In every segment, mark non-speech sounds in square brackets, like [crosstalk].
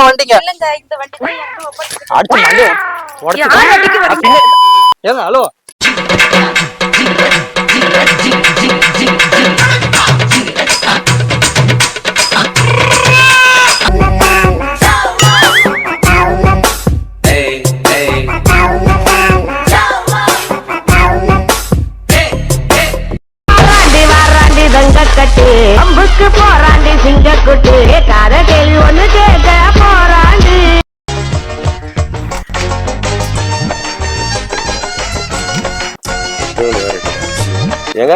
ஏன் வண்டிங்க. அடுத்து மண்டே வரீங்க? ஏங்க ஹலோ ஏங்க?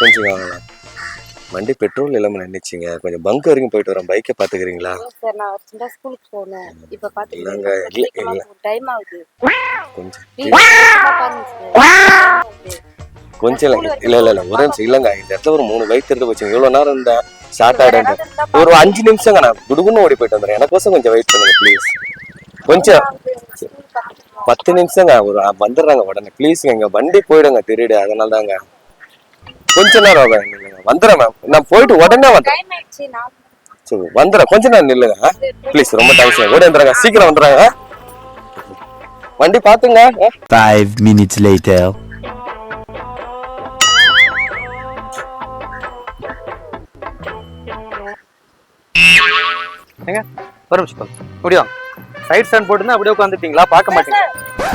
கொஞ்சம். வண்டி பெட்ரோல் இல்லாம நின்னுச்சுங்க. கொஞ்சம் பங்க் வரைக்கும் போயிட்டு வரேன் பைக்கை பாத்துக்கிறீங்களா? சார் நான் வச்சுட்டா ஸ்கூலுக்கு போகணும் இப்ப இல்லங்க, இல்ல, இல்ல. டைம் ஆகுது. கொஞ்சம். கொஞ்சம். இல்லைங்க இல்ல இல்ல இல்ல. ஒரு நிமிஷம் இல்லங்க. இந்த இடத்துல ஒரு மூணு பைக் திருட்டு போச்சுங்க. இவ்வளவு நேரம் இருந்தேன் ஸ்டார்ட் ஆயிடுங்க ஒரு அஞ்சு நிமிஷங்க நான் குடுகுன்னு ஓடி போயிட்டு வந்துடுறேன். எனக்கோசம் கொஞ்சம் வெயிட் பண்ணுங்க ப்ளீஸ் கொஞ்சம் பத்து நிமிஷங்க ஒரு வந்துடுறாங்க உடனே. ப்ளீஸ்ங்க இங்க வண்டி போயிடுங்க திருடு அதனால தாங்க கொஞ்ச நேரம் இல்லைங்க வந்துடுறேன் மேம் நான் போயிட்டு உடனே நான் சரி வந்துடுறேன். கொஞ்ச நேரம் நில்லுங்க. ப்ளீஸ் ரொம்ப தேங்க்ஸ் ஓடி வந்துடுறாங்க. சீக்கிரம் வந்துடுறாங்க. வண்டி பாத்துங்க ஆ? Five minutes later. ஏங்க ஒரு நிமிஷம் பாருங்க. சைட் ஸ்டாண்ட் போட்டுருந்தா அப்படியே உட்காந்துட்டீங்களா பார்க்க மாட்டீங்க.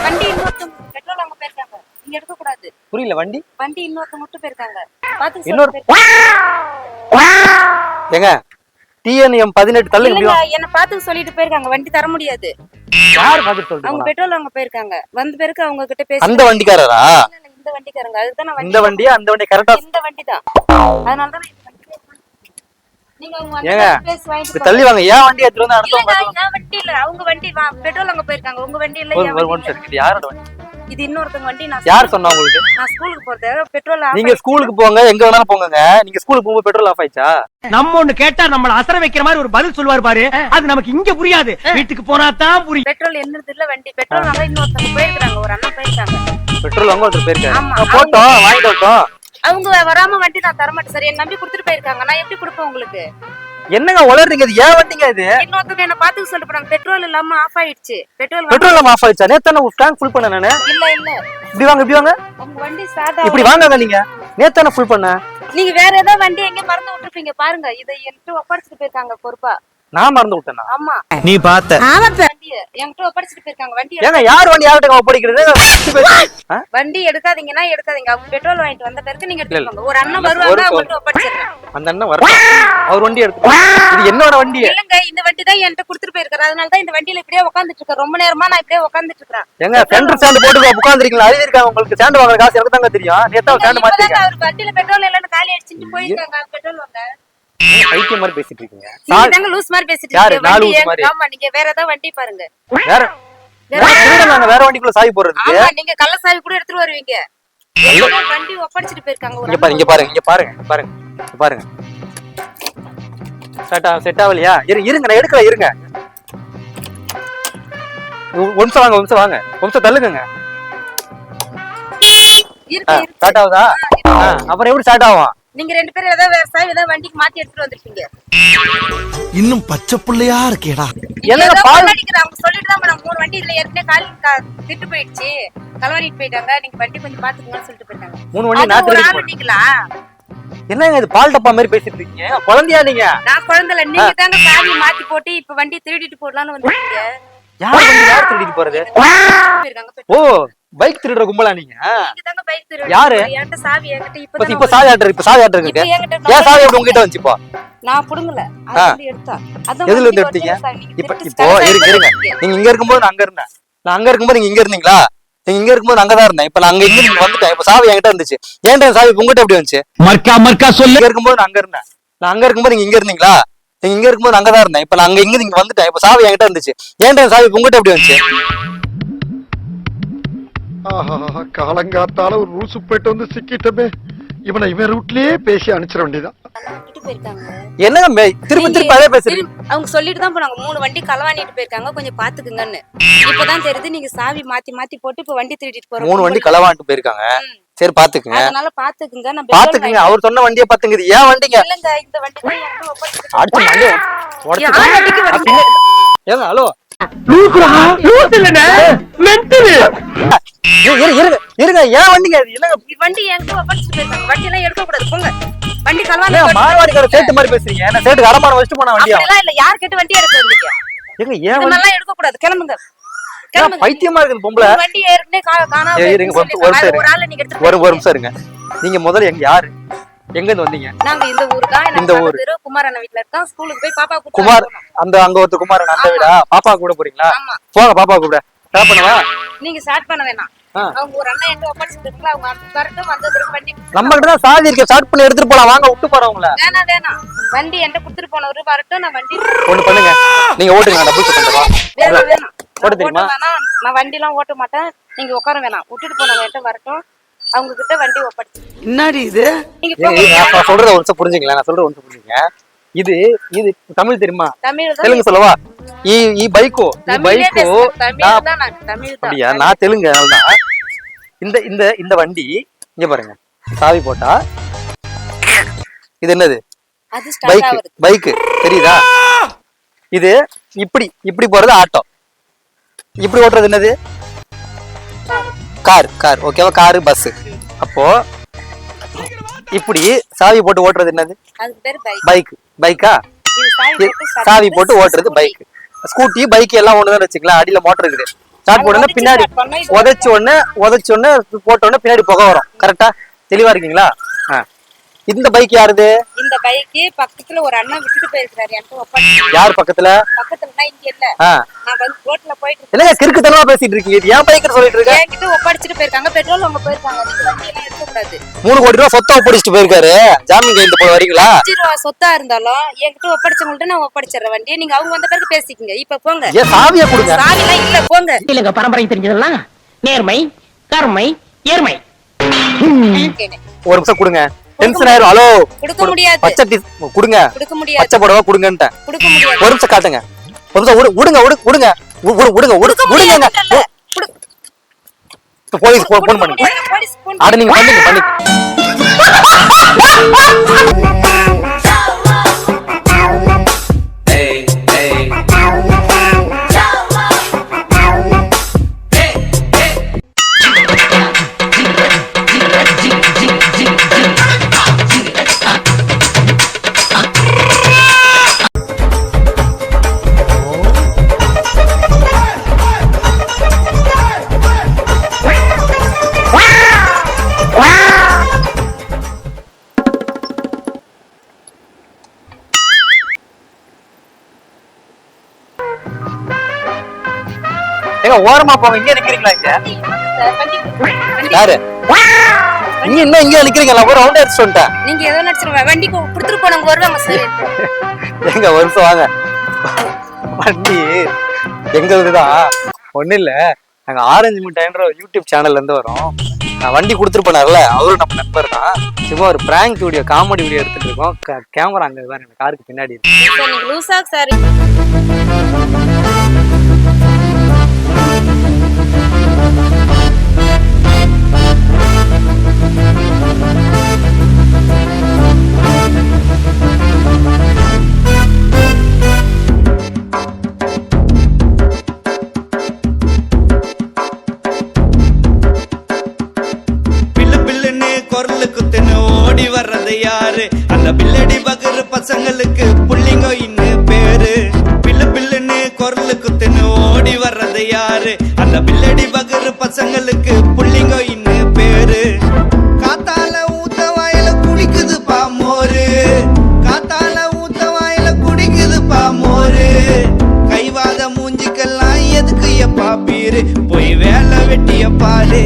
வண்டி இன்னொருத்தவங்க பெட்ரோல் வாங்க போயிருக்காங்க. நீங்க எடுக்க கூடாது புரியல வண்டி? வண்டி இன்னொருத்தவங்க விட்டு போயிருக்காங்க. பாத்து இன்னொரு. ஏங்க டிஎன்எம் பதினெட்டு தள்ளு இல்லங்க என்ன பாத்து சொல்லிட்டு போயிருக்காங்க வண்டி தர முடியாது. யார் பார்த்துட்டு அவங்க சொல்லுங்க பெட்ரோல் வாங்க போயிருக்காங்க. வந்த பிறகு அவங்க கிட்ட பேசி அந்த வண்டிக்காரரா? இந்த வண்டிக்காரங்க. அதுதான் இந்த வண்டி வண்டியா? அந்த வண்டி கரெக்டா இந்த வண்டி தான் அதனால தான் நான் இந்த வண்டியில உட்கார்ந்திருக்கேன். நீங்க அவங்க வந்து ஏங்க. தள்ளி வாங்க. ஏன் வண்டி எடுத்துட்டு வந்து அடுத்தவங்க வண்டி இல்ல. அவங்க வண்டி பெட்ரோல் வாங்க போயிருக்காங்க. உங்க வண்டி இல்ல ஒரு நிமிஷம் இது யாரோட வண்டி? இது இன்னொருத்தவங்க வண்டி. நான் யார் சொன்னா உங்களுக்கு? நான் ஸ்கூலுக்கு போறது. பெட்ரோல் நீங்க ஸ்கூலுக்கு போங்க. எங்க வேணாலும் போங்க நீங்க ஸ்கூலுக்கு போகும்போது பெட்ரோல் ஆஃப் ஆயிடுச்சா? நம்ம ஒண்ணு கேட்டா நம்மள அசர வைக்கிற மாதிரி ஒரு பதில் சொல்லுவார் பாரு. அது நமக்கு இங்க புரியாது. வீட்டுக்கு போனா தான் புரியும். பெட்ரோல் என்னது இல்ல வண்டி. பெட்ரோல் வாங்க இன்னொருத்தவங்க போயிருக்காங்க. ஒரு அண்ணா போயிருக்காங்க. பெட்ரோல் வாங்க ஒருத்தர் ஆ, போட்டோம். வாங்கிட்டு வரட்டும். அவங்க வராம வண்டி நான் தர மாட்டேன் சார். என் நம்பி கொடுத்துட்டு போயிருக்காங்க. நான் எப்படி கொடுப்பேன் உங்களுக்கு? என்னங்க உளறீங்க? இது ஏன் வண்டிங்க இது? இன்னொருத்தவங்க என்ன பாத்துக்க சொல்லிட்டு போனாங்க. பெட்ரோல் இல்லாம ஆஃப் ஆயிடுச்சு. பெட்ரோல் பெட்ரோல் நம்ம ஆஃப் ஆயிடுச்சா? நேத்து ஒரு டேங்க் ஃபுல் பண்ண நானு. இல்ல இல்ல. இப்படி வாங்க இப்படி வாங்க. உங்க வண்டி ஸ்டார்ட் இப்படி வாங்க நீங்க. நேத்தான ஃபுல் பண்ண நீங்க வேற ஏதாவது வண்டி எங்க மறந்து விட்டுருப்பீங்க. பாருங்க இதை என்கிட்ட ஒப்படைச்சிட்டு போயிருக்காங்க பொறுப்பா. நான் மறந்து விட்டேனா? ஆமா. நீ பார்த்த. என்கிட்ட ஒப்படைச்சிட்டு போயிருக்காங்க. வண்டி ஏங்க யார் வண்டி யார்கிட்ட ஒப்படைக்கிறது? ஆ? வண்டி எடுக்காதீங்கன்னா எடுக்காதீங்க. அவங்க பெட்ரோல் வாங்கிட்டு வந்த பிறகு நீங்க. எடுத்துக்கோங்க ஒரு அண்ணன் வருவாங்க நிமிஷம். அவங்கள்ட்ட ஒப்படைச்சிடுறேன். அந்த அண்ணன் வர அவர் வண்டி எடுத்து இது என்னோட வண்டி. இல்லங்க இந்த வண்டி தான் என்கிட்ட கொடுத்துட்டு போயிருக்காரு. அதனால தான் இந்த வண்டியில இப்படியே உட்காந்துட்டு இருக்கேன். ரொம்ப நேரமா நான் இப்படியே உட்காந்துட்டு இருக்கேன் ஏங்க சென்டர் ஸ்டாண்ட் போட்டு இருக்கா உங்களுக்கு. ஸ்டாண்ட் வாங்குற காசு எனக்கு தாங்க தெரியும். நேத்தா அவர் வண்டியில பெட்ரோல் இல்லன்னு காலி அடிச்சுட்டு போயிருக்காங்க. பெட்ரோல் வாங்க. பைத்தியம் மாதிரி பேசிட்டு இருக்கீங்க நீங்க தாங்க லூஸ் மாதிரி பேசிட்டு? இருக்கீங்க? ஆமா நீங்க வேற ஏதாவது வண்டி பாருங்க. வேற வேற நாங்க வேற வண்டிக்குள்ள சாவி போடுறதுக்கு. ஆமா நீங்க கள்ள சாவி கூட எடுத்துட்டு வருவீங்க. வண்டி ஒப்படைச்சிட்டு போயிருக்காங்க இங்க பாருங்க இங்க பாருங்க இங்க பாருங்க பாருங்க பாருங்க. செட் ஆ செட் ஆகலையா? இரு இருங்க நான் எடுக்கல இருங்க. ஒரு நிமிஷம் வாங்க ஒரு நிமிஷம் வாங்க ஒரு நிமிஷம் தள்ளுங்க. ஸ்டார்ட் ஆகுதா? அப்புறம் எப்படி ஸ்டார்ட் ஆகும்? நீங்க ரெண்டு பேரும் ஏதாவது சாவி ஏதாவது வண்டிக்கு மாத்தி எடுத்துட்டு வந்திருப்பீங்க இன்னும் பச்சை புள்ளையா இருக்கேடா. என்னங்க ஏதோ பால் கொண்டாடிக்கிற அவங்க சொல்லிட்டு தான் மூணு வண்டி இதுல ஏற்கனவே காலி திட்டு போயிடுச்சு. களவாடிட்டு போயிட்டாங்க. நீங்க வண்டி கொஞ்சம் பாத்துக்கங்கன்னு சொல்லிட்டு போயிட்டாங்க. மூணு வண்டி ஆள் போறேன். வண்டிங்களா என்னங்க இது பால் டப்பா மாதிரி பேசிட்டு இருக்கீங்க? குழந்தையா நீங்க? நான் குழந்தைல நீங்க தாங்க சாவி மாத்தி போட்டு இப்ப வண்டி திருடிட்டு போடலாம்னு வந்திருக்கீங்க. யார் யார் திருடிட்டு போறது? ஓ பைக் திருடுற கும்பலா நீங்க? யாரு? இப்ப சாவி ஆட்டுற இப்ப சாவி இருக்கு. என்கிட்ட ஏன் சாவி எப்படி உங்ககிட்ட இப்போ? நான் புடுங்கல. வந்து எதுல இருந்து எடுத்தீங்க? இப்ப இப்போ இருங்க இருங்க. நீங்க இங்க இருக்கும்போது நான் அங்க இருந்தேன். நான் அங்க இருக்கும்போது நீங்க இங்க இருந்தீங்களா? நீங்க இங்க இருக்கும்போது நான் அங்கதான் இருந்தேன். இப்ப நான் அங்க இங்க நீங்க வந்துட்டேன். இப்ப சாவி என்கிட்ட இருந்துச்சு ஏன்டா சாவி உங்ககிட்ட எப்படி வந்துச்சு? மர்க்கா மர்க்கா சொல்லு. இருக்கும்போது நான் அங்க இருந்தேன். நான் அங்க இருக்கும்போது நீங்க இங்க இருந்தீங்களா? நீங்க இங்க இருக்கும்போது அங்கதான் இருந்தேன். இப்ப நான் அங்க இங்க நீங்க வந்துட்டேன். இப்ப சாவி என்கிட்ட இருந்துச்சு. ஏன்டா சாவி உங்ககிட்ட எப்படி வந்துச்சு? ஆஹா காலங்காத்தால ஒரு ரூசு போயிட்டு வந்து சிக்கிட்டமே. இவனை இவன் ரூட்லயே பேசி அனுப்பிச்சிட வேண்டியதான் என்னங்க திரும்ப திரும்ப அதே பேசுறீங்க. அவங்க சொல்லிட்டு தான் போனாங்க. மூணு வண்டி களவாணிட்டு போயிருக்காங்க. கொஞ்சம் பாத்துக்குங்கன்னு. இப்பதான் தெரியுது நீங்க சாவி மாத்தி மாத்தி போட்டு இப்ப வண்டி திருடிட்டு போறோம் மூணு வண்டி களவான்ட்டு போயிருக்காங்க. சரி பாத்துக்குங்க. அதனால பாத்துக்குங்க. நான் பாத்துக்குங்க. அவர் சொன்ன வண்டியை பாத்துங்க இது ஏன் வண்டிங்க? இல்லங்க இந்த வண்டி. அடுத்து வண்டிக்கு வரீங்க? ஏங்க ஹலோ. லூசுடா? லூசு இல்லனே மென்டல். இருங்க இருங்க இருங்க ஏன் வண்டிங்க? அது என்னங்க? வண்டி என்கிட்ட ஒப்படைச்சிட்டு போயிருக்காங்க வண்டி எல்லாம் எடுக்க கூடாது போங்க. வண்டி என்ன மாரவாடிக்கார சேட்டு மாதிரி பேசுறீங்க. என்ன சேட்டுக்கு அடமானம் வச்சுட்டு போன வண்டியா? இல்ல. யார் கேட்டு வண்டி எடுக்க வந்தீங்க ஏங்க ஏன் வண்டி மாதிரிலாம் எடுக்க கூடாது கிளம்புங்க. பைத்தியமா இருக்குது பொம்பளை. வண்டி ஏற்கனவே காணாம இருங்க, ஒரு- ஆளை நீங்க ஒரு ஒரு. நிமிஷம் இருங்க நீங்க முதல்ல எங்க யாரு? எங்க இருந்து வந்தீங்க? நாங்க இந்த ஊரு தான் இந்த ஊரு. ஊரு குமார் அண்ணன் வீட்ல இருக்கோம். ஸ்கூலுக்கு போய் பாப்பா கூட்டிட்டு குமார். அந்த அங்க ஒருத்தர் குமாரன் அந்த வீடா? பாப்பா கூட போறீங்களா? போங்க பாப்பா கூட ஸ்டார்ட் பண்ணவா? நீங்க ஸ்டார்ட் பண்ண வேணாம். அவங்க ஒரு அண்ணன் என்கிட்ட ஒப்படைச்சிட்டு இருக்காங்க அவங்க வரட்டும் வந்த பிறகு வண்டி நம்ம கிட்ட தான் சாவி இருக்கு. ஸ்டார்ட் பண்ணி எடுத்துட்டு போலாம். வாங்க விட்டு போறோம் உங்களை வேணாம் வேணாம். வண்டி என்கிட்ட கொடுத்துட்டு போனவரு வரட்டும் நான் வண்டி ஒண்ணு பண்ணுங்க. நீங்க ஓட்டுங்க நான் டபுள் பண்ணிட்டு வேணாம் வேணாம். ஓட்ட நான் தெரியுமா? நான் வண்டி எல்லாம் ஓட்ட மாட்டேன். நீங்க உட்கார வேணாம். விட்டுட்டு போனவங்க வரட்டும். அவங்க கிட்ட வண்டி ஒப்படைச்சு. என்னடி இது? நான் சொல்றத ஒரு நிமிஷம் புரிஞ்சுங்களேன் நான் சொல்றத ஒரு புரிஞ்சுங்க இது இது தமிழ் தெரியுமா? தமிழ் தெலுங்கு சொல்லவா? ஈ ஈ பைக்கோ ஈ தமிழே பைக்கோ பேசுறேன். தமிழ் தான் நான் தமிழ் தான். அப்படியா? நான் தெலுங்கு அதனாலதான். இந்த இந்த இந்த வண்டி இங்க பாருங்க. சாவி போட்டா. இது என்னது? அது ஸ்டார்ட் பைக் பைக் தெரியுதா? இது இப்படி இப்படி போறது ஆட்டோ. இப்படி ஓட்டுறது என்னது? Car car. ஓகேவா? காரு பஸ் அப்போ இப்படி சாவி போட்டு ஓட்டுறது என்னது? பைக் பைக் பைக்கா சாவி போட்டு ஓட்டுறது. பைக் ஸ்கூட்டி பைக் எல்லாம் ஒண்ணுதான் வச்சுக்கலாம் அடியில மோட்டர் இருக்குது. ஸ்டார்ட் போட்டோன்னா பின்னாடி உதைச்ச உடனே உதைச்ச உடனே போட்ட உடனே பின்னாடி புகை வரும். கரெக்டா தெளிவா இருக்கீங்களா? ஆ. இந்த பைக் யாருது? இந்த பைக்கு பக்கத்துல ஒரு அண்ணன் விட்டுட்டு போயிருக்காரு என்கிட்ட ஒப்படைச்சு யார் பக்கத்துல? பக்கத்துலனா இங்க இல்ல. நான் வந்து ரோட்ல போயிட்டு இருக்கேன். என்னங்க கிறுக்குத்தனமா பேசிட்டு இருக்கீங்க? இது ஏன் பைக்னு சொல்லிட்டு இருக்க? என்கிட்ட ஒப்படைச்சிட்டு போயிருக்காங்க. பெட்ரோல் அவங்க போயிருக்காங்க. நீங்க வண்டி எல்லாம் எடுக்க கூடாது மூணு கோடி ரூபாய் சொத்தை ஒப்படைச்சிட்டு போயிருக்காரு. ஜாமீன் கையெழுத்து போல வரீங்களா? அஞ்சு ரூபா சொத்தா இருந்தாலும் என்கிட்ட ஒப்படைச்சவங்கள்ட்ட நான் ஒப்படைச்சிடுறேன். வண்டியை நீங்க அவங்க வந்த பிறகு பேசிக்கங்க. இப்ப போங்க. ஏன் சாவியை கொடுங்க? சாவி எல்லாம் இல்ல போங்க. இல்லங்க பரம்பரை தெரிஞ்சதெல்லாம் நேர்மை கருமை ஏர்மை. ஒரு நிமிஷம் கொடுங்க. டென்ஷன் ஆயிரும். ஹலோ கொடுக்க முடியாது. பச்சை கொடுங்க. கொடுக்க முடியாது. பச்சை புடவை கொடுங்கன்ட்டேன். கொடுக்க முடியாது. ஒரு நிமிஷம் காட்டுங்க ஒரு நிமிஷம் விடு- விடுங்க விடு- விடுங்க விடுங்க விடுங்க போலீஸ் போன் பண்ணுங்க. ஆட நீங்க பண்ணுங்க பண்ணுங்க. [laughs] ஏங்க ஓரமா போங்க இங்க நிக்கிறீங்களா இங்க? யாரு? நீங்க இன்னும் இங்க நிக்கிறீங்களா? ஒரு ரவுண்ட் அடிச்சு வந்துட்டேன் நீங்க ஏதோ நடிச்சிருவேன் வண்டி கொடுத்துட்டு போனவங்க வருவாங்க சரி. எங்க ஒரு நிமிஷம் வாங்க. வண்டி எங்களுது தான் ஒண்ணு இல்ல. நாங்க ஆரஞ்சு மிட்டாய்ன்ற யூடியூப் சேனல்ல இருந்து வரோம். நான் வண்டி கொடுத்துட்டு போனார்ல அவரும் நம்ம நண்பர் தான். சும்மா ஒரு பிராங்க் வீடியோ காமெடி வீடியோ எடுத்துட்டு இருக்கோம். கேமரா அங்க பாருங்க காருக்கு பின்னாடி இருக்கு. அந்த பில்லடி பகரு பசங்களுக்கு புள்ளிங்க இன்னும் பேரு. காத்தால ஊத்த வாயில குடிக்குது பாமோரு காத்தால ஊத்த வாயில குடிக்குது பாமோரு கைவாத மூஞ்சிக்கெல்லாம் எதுக்கு எப்பா பீரு? போய் வேலை வெட்டிய பாரு.